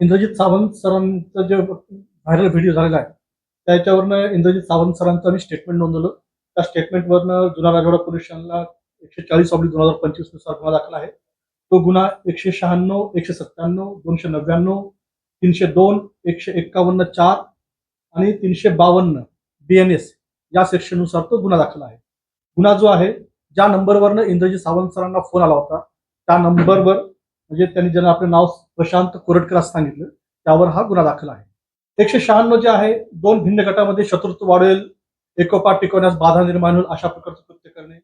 इंद्रजित सावंत सरांचं जे viral video झालेला आहे त्याच्यावरनं इंद्रजित सावंत सरांचं आम्ही स्टेटमेंट नोंदवलं. त्या स्टेटमेंटवरनं जुना राजवाडा पोलीस स्टेशनला एकशे चाळीस ऑब्लिक दोन हजार पंचवीसनुसार गुन्हा दाखल आहे. तो गुन्हा एकशे शहाण्णव एकशे सत्त्याण्णव दोनशे नव्याण्णव तीनशे दोन एकशे एक्कावन्न चार आणि तीनशे बावन्न बी एन एस या सेक्शननुसार तो गुन्हा दाखल आहे. गुन्हा जो आहे ज्या नंबरवरनं इंद्रजित सावंत सरांना फोन आला होता त्या नंबरवर म्हणजे त्यांनी ज्यांना आपलं नाव प्रशांत कोरटकर असं सांगितलं त्यावर हा गुन्हा दाखल आहे. एकशे शहाण्णव जे आहे दोन भिन्न गटामध्ये शत्रुत्व वाढवेल एकोपा टिकवण्यास बाधा निर्माण होईल अशा प्रकारचं कृत्य करणे.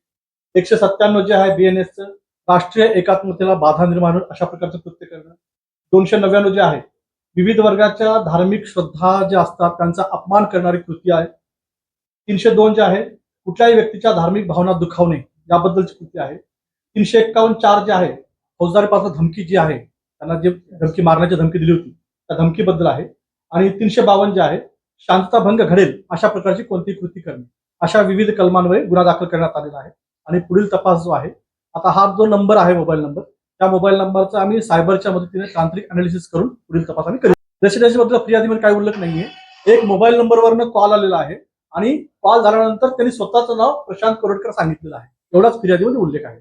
एकशे सत्त्याण्णव जे आहे बीएनएसचं राष्ट्रीय एकात्मतेला बाधा निर्माण होईल अशा प्रकारचं कृत्य करणं. दोनशे नव्याण्णव जे आहे विविध वर्गाच्या धार्मिक श्रद्धा ज्या असतात त्यांचा अपमान करणारी कृती आहे. तीनशे दोन जे आहे कुठल्याही व्यक्तीच्या धार्मिक भावना दुखावणे याबद्दलची कृती आहे. तीनशे एक्कावन्न चार जे आहे फौजदारीपासून धमकी जी आहे त्यांना जे धमकी मारण्याची धमकी दिली होती त्या धमकीबद्दल आहे. आणि तीनशे बावन्न जे आहे शांतता भंग घडेल अशा प्रकारची कोणतीही कृती करणे. अशा विविध कलमांवर गुन्हा दाखल करण्यात आलेला आहे. आणि पुढील तपास जो आहे आता हा जो नंबर आहे मोबाईल नंबर त्या मोबाईल नंबरचा आम्ही सायबरच्या मदतीने तांत्रिक अनालिसिस करून पुढील तपास आम्ही करू. रेसिडेन्सीबद्दल फिर्यादीमध्ये काही उल्लेख नाहीये एक मोबाईल नंबरवरनं कॉल आलेला आहे आणि कॉल झाल्यानंतर त्यांनी स्वतःचं नाव प्रशांत कोरटकर सांगितलेलं आहे. एवढाच फिर्यादीमध्ये उल्लेख आहे.